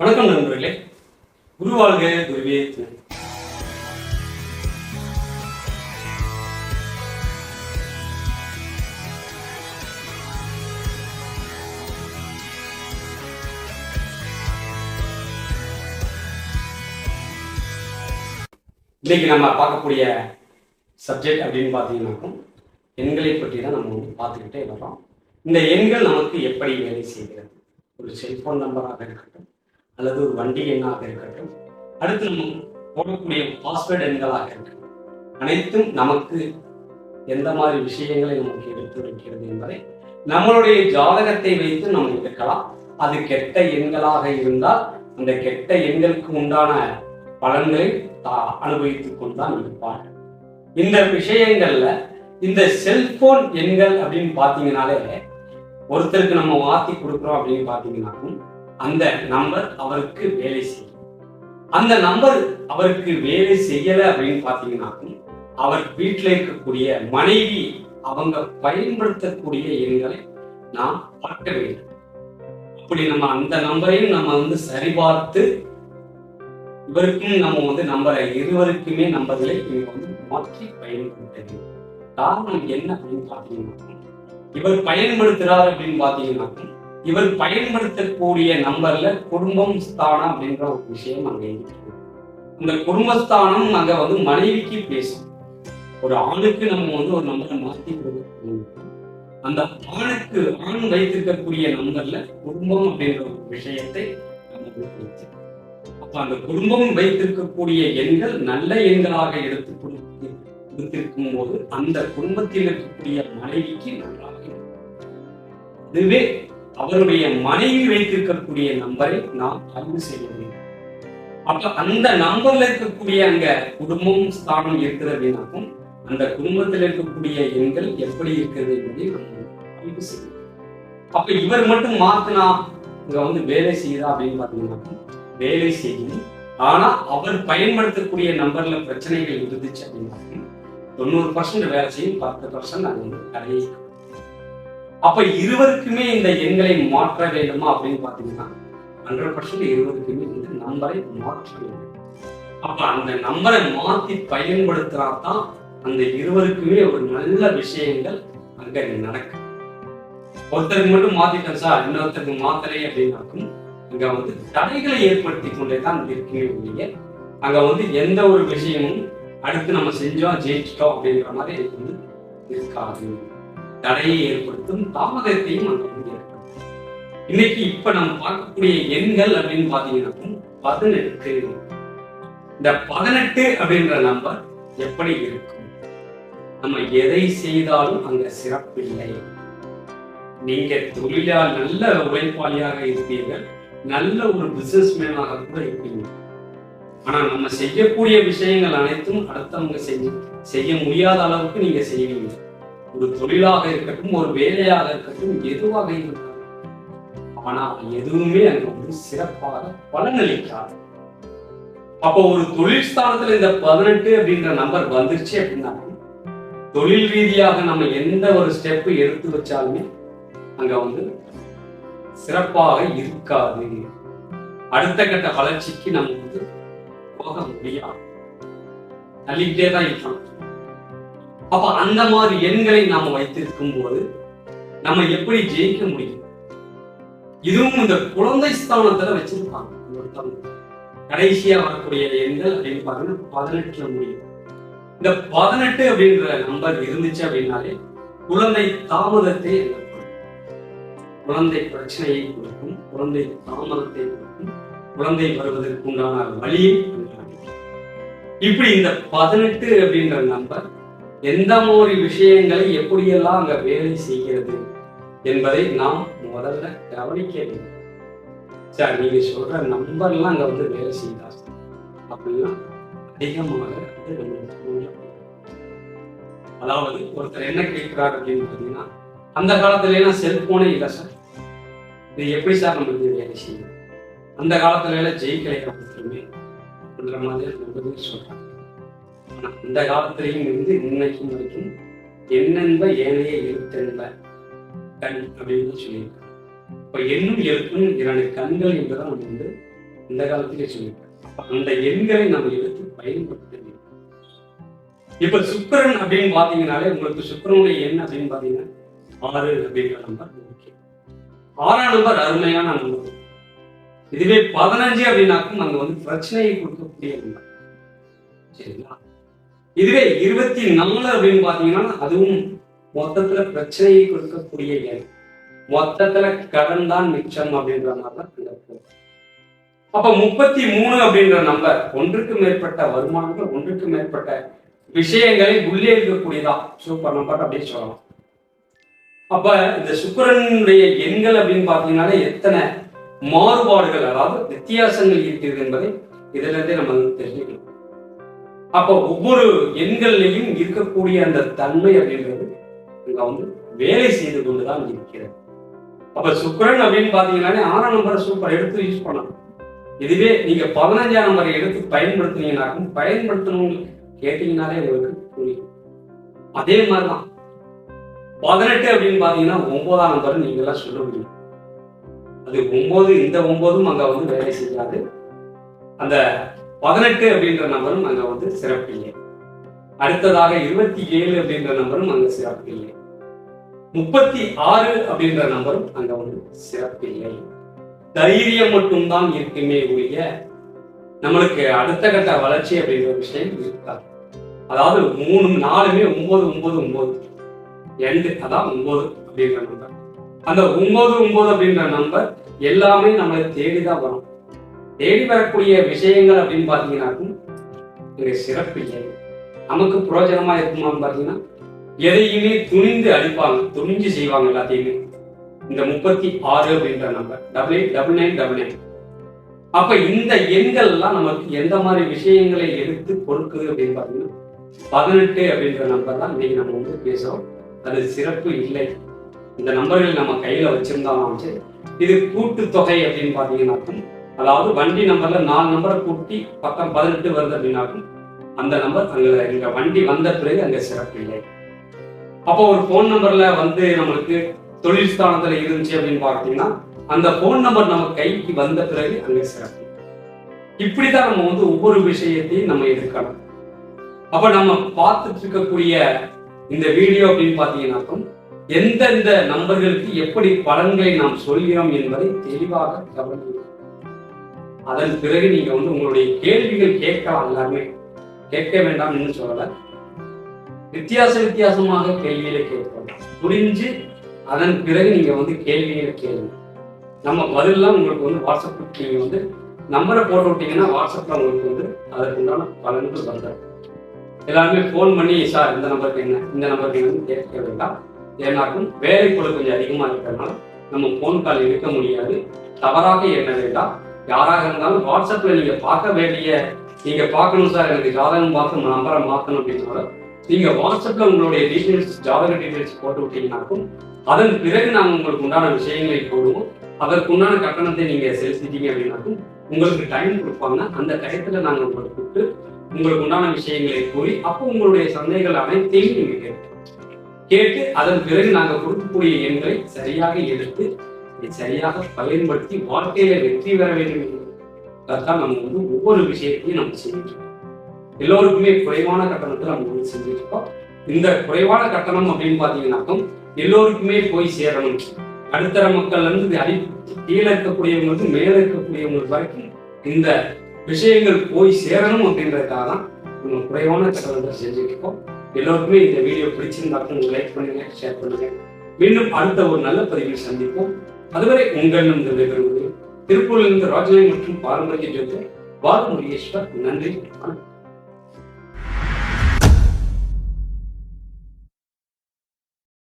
வணக்கம் நண்பர்களே. குருவாழ்க குருவே. இன்னைக்கு நம்ம பார்க்கக்கூடிய சப்ஜெக்ட் அப்படின்னு பார்த்தீங்கன்னாக்கும் எண்களை பற்றி தான் நம்ம வந்து பார்த்துக்கிட்டே வர்றோம். இந்த எண்கள் நமக்கு எப்படி வேலை செய்கிறது? ஒரு செல்போன் நம்பராக இருக்கட்டும் அல்லது ஒரு வண்டி எண்ணாக இருக்கட்டும் அடுத்து நம்ம போடக்கூடிய பாஸ்வேர்டு எண்களாக இருக்கட்டும் அனைத்தும் நமக்கு எந்த மாதிரி விஷயங்களை நமக்கு எடுத்துரைக்கிறது என்பதை நம்மளுடைய ஜாதகத்தை வைத்து நம்ம எடுக்கலாம். அது கெட்ட எண்களாக இருந்தால் அந்த கெட்ட எண்களுக்கு உண்டான பலன்களை அனுபவித்துக் கொண்டுதான் இருப்பார்கள். இந்த விஷயங்கள்ல இந்த செல்போன் எண்கள் அப்படின்னு பாத்தீங்கன்னாலே ஒருத்தருக்கு நம்ம மாத்தி கொடுக்குறோம் அப்படின்னு பாத்தீங்கன்னாக்கும் அந்த நம்பர் அவருக்கு வேலை செய்யும் அந்த நம்பர் அவருக்கு வேலை செய்யல அப்படின்னு பாத்தீங்கன்னாக்கும் அவர் வீட்டில் இருக்கக்கூடிய மனைவி அவங்க பயன்படுத்தக்கூடிய எண்களை நாம் பார்க்க வேண்டும். அப்படி நம்ம அந்த நம்பரையும் நம்ம வந்து சரிபார்த்து இவருக்கும் நம்ம வந்து நம்பரை இருவருக்குமே நம்பர்களை இவங்க வந்து மாற்றி பயன்படுத்தது காரணம் என்ன அப்படின்னு பார்த்தீங்கன்னா இவர் பயன்படுத்துறார் அப்படின்னு பார்த்தீங்கன்னா இவர் பயன்படுத்தக்கூடிய நம்பர்ல குடும்பம் ஸ்தானம் அப்படின்ற ஒரு விஷயம் அங்க இருக்கு. அந்த குடும்பஸ்தானம் அங்க வந்து மனைவிக்கு பேசும். ஒரு ஆணுக்கு நம்ம வந்து ஒரு நம்பரை மாத்தி கொடுக்கணும். அந்த ஆணுக்கு ஆண் வைத்திருக்கக்கூடிய நம்பர்ல குடும்பம் அப்படின்ற ஒரு விஷயத்தை நம்ம அப்ப அந்த குடும்பம் வைத்திருக்கக்கூடிய எண்கள் நல்ல எண்களாக எடுத்து கொடுத்து கொடுத்திருக்கும் போது அந்த குடும்பத்தில் இருக்கக்கூடிய மனைவிக்கு நன்றாக இதுவே அவருடைய மனைவி வைத்திருக்கக்கூடிய நம்பரை நாம் ஆய்வு செய்ய வேண்டும். அப்ப அந்த நம்பர்ல இருக்கக்கூடிய அங்க குடும்பம் ஸ்தானம் இருக்கிறது அப்படின்னாக்கும் அந்த குடும்பத்தில் இருக்கக்கூடிய எண்கள் எப்படி இருக்கிறது என்பதை நம்ம ஆய்வு செய்யணும் அப்ப இவர் மட்டும் மாத்தினா இங்க வந்து வேலை செய்யுதா அப்படின்னு பாத்தீங்கன்னா வேலை செய்யும். ஆனா அவர் பயன்படுத்தக்கூடிய நம்பர்ல பிரச்சனைகள் இருந்துச்சு அப்படின்னா தொண்ணூறு பர்சன்ட் வேலை செய்யும் பத்து பர்சன்ட் அது வந்து கரையை அப்ப இருவருக்குமே இந்த எண்களை மாற்ற வேண்டுமா அப்படின்னு பாத்தீங்கன்னா ஹண்ட்ரட் பர்சன்ட் இருவருக்குமே இந்த நம்பரை மாற்ற வேண்டும். அப்ப அந்த நம்பரை மாத்தி பயன்படுத்தினா தான் அந்த இருவருக்குமே ஒரு நல்ல விஷயங்கள் அங்க நடக்கும் ஒருத்தருக்கு மட்டும் மாத்திட்டேன் சார் இன்னொருத்தருக்கு மாத்தலை அப்படின்னாக்கும் அங்க வந்து தடைகளை ஏற்படுத்தி கொண்டே தான் இருக்குமே ஒழிய அங்க வந்து எந்த ஒரு விஷயமும் அடுத்து நம்ம செஞ்சோம் ஜெயிச்சிட்டோம் அப்படிங்கிற மாதிரி வந்து இருக்காது. தடையை ஏற்படுத்தும் தாமதத்தையும் அங்க எண் ஏற்படுத்தும். இன்னைக்கு இப்ப நம்ம பார்க்கக்கூடிய எண்கள் அப்படின்னு பாத்தீங்கன்னா பதினெட்டு. இந்த பதினெட்டு அப்படின்ற நம்பர் எப்படி இருக்கும்? நம்ம எதை செய்தாலும் அங்க சிறப்பில்லை நீங்க தொழிலா நல்ல உழைப்பாளியாக இருப்பீர்கள். நல்ல ஒரு பிசினஸ் மேனாக கூட இருப்பீங்க. ஆனா நம்ம செய்யக்கூடிய விஷயங்கள் அனைத்தும் அடுத்தவங்க செய்ய செய்ய முடியாத அளவுக்கு நீங்க செய்வீங்க. ஒரு தொழிலாக இருக்கட்டும் ஒரு வேலையாக இருக்கட்டும் எதுவாக இருக்கட்டும் ஆனா எதுவுமே அங்க வந்து சிறப்பாக பலனளிக்காது. அப்போ ஒரு தொழில் ஸ்தானத்துல இந்த பதினெட்டு அப்படின்ற நம்பர் வந்துருச்சு அப்படின்னா தொழில் ரீதியாக நம்ம எந்த ஒரு ஸ்டெப் எடுத்து வச்சாலுமே அங்க வந்து சிறப்பாக இருக்காது. அடுத்த கட்ட வளர்ச்சிக்கு நம்ம வந்து போக முடியாது. தள்ளிக்கிட்டே தான் இருக்கணும். அப்ப அந்த மாதிரி எண்களை நாம வைத்திருக்கும் போது நம்ம எப்படி ஜெயிக்க முடியும்? இதுவும் இந்த குழந்தை ஸ்தானத்துல வச்சிருப்பாங்க. ஒருத்தவங்க கடைசியா வரக்கூடிய எண்கள் அப்படின்னு பாத்தீங்கன்னா பதினெட்டுல முடியும். இந்த பதினெட்டு அப்படின்ற நம்பர் இருந்துச்சு அப்படின்னாலே குழந்தை தாமதத்தை குழந்தை பிரச்சனையை கொடுக்கும். குழந்தை தாமதத்தை கொடுக்கும். குழந்தை வருவதற்கு உண்டான வழியை இப்படி இந்த பதினெட்டு அப்படின்ற நம்பர் எந்த மாதிரி விஷயங்களை எப்படியெல்லாம் அங்க வேலை செய்கிறது என்பதை நாம் முதல்ல கவனிக்க வேண்டும். சார் நீங்க சொல்ற நம்பர்லாம் அங்க வந்து வேலை செய்யுதா? சார்? அப்படின்னா அதிகமாக அதாவது ஒருத்தர் என்ன கேட்கிறார் அப்படின்னு பார்த்தீங்கன்னா அந்த காலத்துல எல்லாம் செல்போனே இல்லை சார். இது எப்படி சார் நம்மளுக்கு வேலை செய்யும் அந்த காலத்துல எல்லாம் ஜெயிக்கலை அப்படின்ற மாதிரி சொல்றாங்க. அந்த காலத்திலையும் இருந்து இன்னைக்கும் வரைக்கும் என்னென்ப ஏனைய எழுத்தென்ப கண் அப்படின்னு சொல்லியிருக்காங்க. இப்ப எண்ணும் எழுத்தும் இரண்டு கண்கள் என்பதை நம்ம வந்து இந்த காலத்திலே சொல்லியிருக்காரு அந்த எண்களை நம்ம எடுத்து பயன்படுத்த இப்ப சுக்கரன் அப்படின்னு பாத்தீங்கன்னாலே உங்களுக்கு சுக்கரனுடைய எண் அப்படின்னு பாத்தீங்கன்னா ஆறு அப்படிங்கிற நம்பர் முக்கியம் ஆறாம் நம்பர் அருமையான நம்பர் இதுவே பதினஞ்சு அப்படின்னாக்கும் அங்க வந்து பிரச்சனையை கொடுக்கக்கூடிய நம்பர் சரிங்களா? இதுவே இருபத்தி நாலு அப்படின்னு பாத்தீங்கன்னா அதுவும் மொத்தத்துல பிரச்சனையை கொடுக்கக்கூடிய எண். மொத்தத்துல கடன் தான் மிச்சம் அப்படின்ற மாதிரி தான் அப்ப முப்பத்தி மூணு அப்படின்ற நம்பர் ஒன்றுக்கு மேற்பட்ட வருமானங்கள் ஒன்றுக்கு மேற்பட்ட விஷயங்களை உள்ளே இருக்கக்கூடியதா? சூப்பர் நம்பர் அப்படின்னு சொல்லலாம். அப்ப இந்த சுக்கரனுடைய எண்கள் அப்படின்னு பாத்தீங்கன்னாலே எத்தனை மாறுபாடுகள் அதாவது வித்தியாசங்கள் இருக்கிறது என்பதை இதுல இருந்தே நம்ம வந்து தெரிஞ்சுக்கணும். அப்போ ஒவ்வொரு எண்கள்லையும் இருக்கக்கூடிய அந்த தன்மை அப்படின்றது அங்க வந்து வேலை செய்து கொண்டுதான் இருக்கிறது. அப்ப சுக்கரன் அப்படின்னு பாத்தீங்கன்னாலே ஆறாம் நம்பரை சூப்பர் எடுத்து யூஸ் பண்ணலாம். இதுவே நீங்க பதினஞ்சாம் நம்பரை எடுத்து பயன்படுத்துனீங்கன்னாக்கும் பயன்படுத்தணும்னு கேட்டீங்கனாலே உங்களுக்கு புரியும். அதே மாதிரிதான். பதினெட்டு அப்படின்னு பாத்தீங்கன்னா ஒன்பதாம் நம்பர் நீங்க எல்லாம் சொல்ல முடியும். அது ஒன்பது இந்த ஒன்பதும் அங்க வந்து வேலை செய்யாது. அந்த பதினெட்டு அப்படின்ற நம்பரும் அங்க வந்து சிறப்பு இல்லை அடுத்ததாக இருபத்தி ஏழு அப்படின்ற நம்பரும் அங்க சிறப்பு இல்லை முப்பத்தி ஆறு அப்படின்ற நம்பரும் அங்க வந்து சிறப்பு இல்லை தைரியம் மட்டும்தான் இருக்குமே ஒழிய நம்மளுக்கு அடுத்த கட்ட வளர்ச்சி அப்படின்ற விஷயம் இருக்காது. அதாவது மூணு நாலுமே ஒன்பது ஒன்பது ஒன்பது. எண்டு அதான் ஒன்பது அப்படின்ற நம்பர். அந்த ஒன்பது ஒன்பது அப்படின்ற நம்பர் எல்லாமே நம்மளை தேடிதான் வரும். தேடி வரக்கூடிய விஷயங்கள் அப்படின்னு பார்த்தீங்கன்னாக்கும் இங்கே சிறப்பு இல்லை. நமக்கு புரோஜனமா இருக்குமான்னு பாத்தீங்கன்னா எதையுமே துணிந்து அடிப்பாங்க துணிஞ்சு செய்வாங்க எல்லாத்தையுமே. இந்த முப்பத்தி ஆறு அப்படின்ற number double eight double nine double nine அப்ப இந்த எண்கள்லாம் நமக்கு எந்த மாதிரி விஷயங்களை எடுத்து கொடுக்குது அப்படின்னு பார்த்தீங்கன்னா பதினெட்டு அப்படின்ற நம்பர் தான் இன்னைக்கு நம்ம வந்து பேசுறோம். அது சிறப்பு இல்லை. இந்த நம்பர்கள் நம்ம கையில வச்சிருந்தாலும் இது கூட்டு தொகை அப்படின்னு பார்த்தீங்கன்னாக்கும் அதாவது வண்டி நம்பர்ல நாலு நம்பரை கூட்டி பக்கம் பதினெட்டு வருது அப்படின்னாக்கும் அந்த நம்பர் அங்க எங்க வண்டி வந்த பிறகு அங்க சிறப்பு இல்லை. அப்போ ஒரு ஃபோன் நம்பர்ல வந்து நம்மளுக்கு தொழில் ஸ்தானத்துல இருந்துச்சு அப்படின்னு பார்த்தீங்கன்னா அந்த ஃபோன் நம்பர் நம்ம கைக்கு வந்த பிறகு அங்க சிறப்பு. இப்படிதான் நம்ம வந்து ஒவ்வொரு விஷயத்தையும் நம்ம எதிர்க்கணும் அப்ப நம்ம பார்த்துட்டு இருக்கக்கூடிய இந்த வீடியோ அப்படின்னு பாத்தீங்கன்னாக்கும் எந்தெந்த நம்பர்களுக்கு எப்படி பலன்களை நாம் சொல்கிறோம் என்பதை தெளிவாக கவனிக்கிறோம் அதன் பிறகு நீங்க வந்து உங்களுடைய கேள்விகள் கேட்கலாம் எல்லாருமே. கேட்க வேண்டாம் என்று சொல்லல. வித்தியாச வித்தியாசமாக கேள்விகளை கேட்கலாம் புரிஞ்சு அதன் பிறகு நீங்க வந்து கேள்விகளை கேளுங்க. நம்ம பதிலாம் உங்களுக்கு வந்து வாட்ஸ்அப் நீங்க வந்து நம்பரை போட்டு விட்டீங்கன்னா வாட்ஸ்அப்ல உங்களுக்கு வந்து அதற்கு உண்டான பலன்கள் வந்துடும் எல்லாருமே ஃபோன் பண்ணி சார் இந்த நம்பருக்கு என்ன? இந்த நம்பருக்கு என்னன்னு கேட்க வேண்டாம். ஏன்னாக்கும் வேலை கூட கொஞ்சம் அதிகமா இருக்கிறதுனால நம்ம ஃபோன் கால் எடுக்க முடியாது. தவறாக எண்ண வேண்டாம். யாராக இருந்தாலும் வாட்ஸ்அப்ல நீங்க பார்க்க வேண்டிய நீங்க பார்க்கணும் சார் எனக்கு ஜாதகம் பார்த்து நம்பரை மாத்தணும் அப்படின்னால நீங்க வாட்ஸ்அப்ல உங்களுடைய டீட்டெயில்ஸ் ஜாதக டீட்டெயில்ஸ் போட்டு விட்டீங்கன்னாக்கும் அதன் பிறகு நாங்கள் உங்களுக்கு உண்டான விஷயங்களை போடுவோம். அதற்கு உண்டான கட்டணத்தை நீங்க செலுத்திட்டீங்க அப்படின்னாக்கும் உங்களுக்கு டைம் கொடுப்பாங்க. அந்த டயத்துல நாங்கள் உங்களுக்கு கூப்பிட்டு உங்களுக்கு உண்டான விஷயங்களை கூறி அப்போ உங்களுடைய சந்தைகள் அனைத்தையும் நீங்க கேட்கலாம். கேட்டு அதன் பிறகு நாங்கள் கொடுக்கக்கூடிய எண்களை சரியாக எடுத்து இதை சரியாக பயன்படுத்தி வாழ்க்கையில வெற்றி பெற வேண்டும் என்பதற்காக நம்ம வந்து ஒவ்வொரு விஷயத்தையும் நம்ம செஞ்சுட்டு இருக்கோம். எல்லோருக்குமே குறைவான கட்டணத்தை நம்ம வந்து செஞ்சுட்டு இருக்கோம். இந்த குறைவான கட்டணம் அப்படின்னு பாத்தீங்கன்னாக்கும் எல்லோருக்குமே போய் சேரணும். நடுத்தர மக்கள்ல இருந்து அடி கீழே இருக்கக்கூடியவங்களுக்கு மேல இருக்கக்கூடியவங்களுக்கு வரைக்கும் இந்த விஷயங்கள் போய் சேரணும் அப்படின்றதுக்காக தான் நம்ம குறைவான கட்டணத்தை செஞ்சுட்டு இருக்கோம். எல்லோருக்குமே இந்த வீடியோ பிடிச்சிருந்தாக்கும் லைக் பண்ணுங்க ஷேர் பண்ணுங்க. மீண்டும் அடுத்த ஒரு நல்ல பதிவில் சந்திப்போம். அதுவரை உங்களிடம் விடைபெறுவது திருப்பூரிலிருந்து ராஜனை மற்றும் பாரம்பரிய ஜோதி பாலமுருகேஸ்வர் நன்றி. வணக்கம்